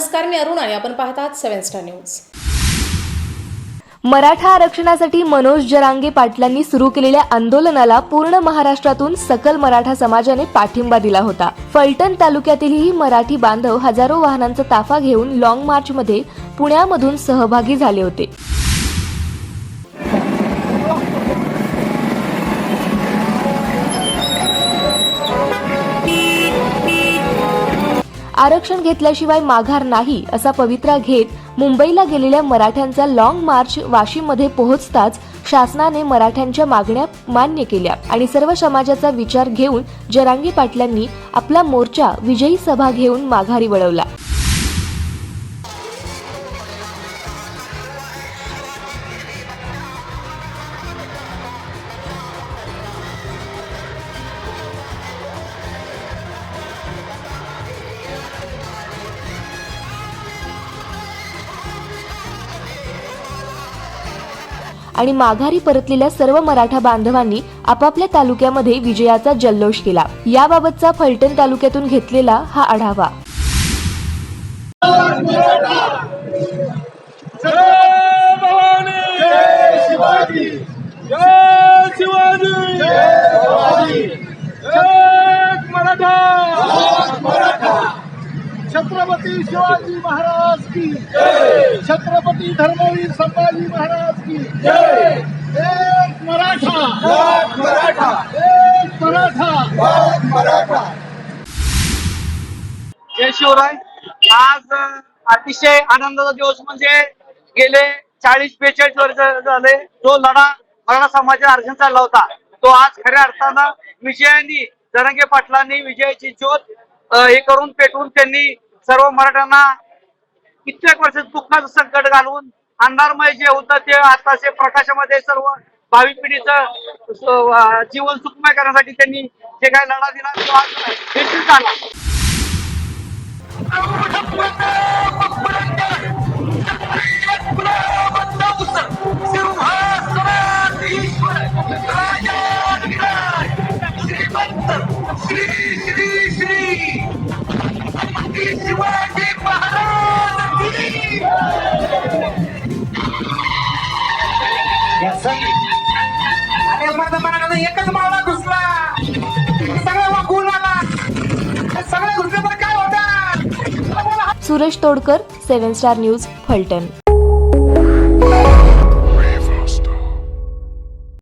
नमस्कार मी अरुण आणि आपण पाहतात सेव्हन स्टार न्यूज. मराठा आरक्षणासाठी मनोज जरांगे पाटलांनी सुरू केलेल्या आंदोलनाला पूर्ण महाराष्ट्रातून सकल मराठा समाजाने पाठिंबा दिला होता. फलटण तालुक्यातीलही मराठी बांधव हजारो वाहनांचा ताफा घेऊन लॉंग मार्चमध्ये पुण्यामधून सहभागी झाले होते. आरक्षण घेतल्याशिवाय माघार नाही असा पवित्रा घेत मुंबईला गेलेल्या मराठ्यांचा लॉंग मार्च वाशीमध्ये पोहोचताच शासनाने मराठ्यांच्या मागण्या मान्य केल्या आणि सर्व समाजाचा विचार घेऊन जरांगी पाटलांनी आपला मोर्चा विजयी सभा घेऊन माघारी वळवला. आणि माघारी परतलेल्या सर्व मराठा बांधवांनी आपापल्या तालुक्यामध्ये विजयाचा जल्लोष केला. याबाबतचा फलटण तालुक्यातून घेतलेला हा आढावा जय भवानी जय शिवाजी जय शिवाजी जय शिवाजी एक मराठा मराठा छत्रपती शिवाजी महाराज की जय! छत्रपती धर्मवीर संभाजी महाराज की जय! एक मराठा! एक मराठा! एक मराठा! एक मराठा! जय शिवराय. आज अतिशय आनंदाचा दिवस म्हणजे गेले चाळीस बेचाळीस वर्ष झाले. जो लढा मराठा समाजाचा आरक्षण चालला होता तो आज खऱ्या अर्थानं विजयाने जरंगे पाटलांनी विजयाची ज्योत हे करून पेटवून त्यांनी सर्व मराठ्यांना कित्येक वर्ष दुःखाचं संकट घालून अंधारमय जे होतं ते आताचे प्रकाशामध्ये सर्व भावी पिढीचं जीवन सुखमय करण्यासाठी त्यांनी जे काही लढा दिला तो आज झाला. आणि मर्दपणानं एकच मावळा घुसला. वाकून आला. घुसले तर काय Suresh Todkar seven star news Phaltan.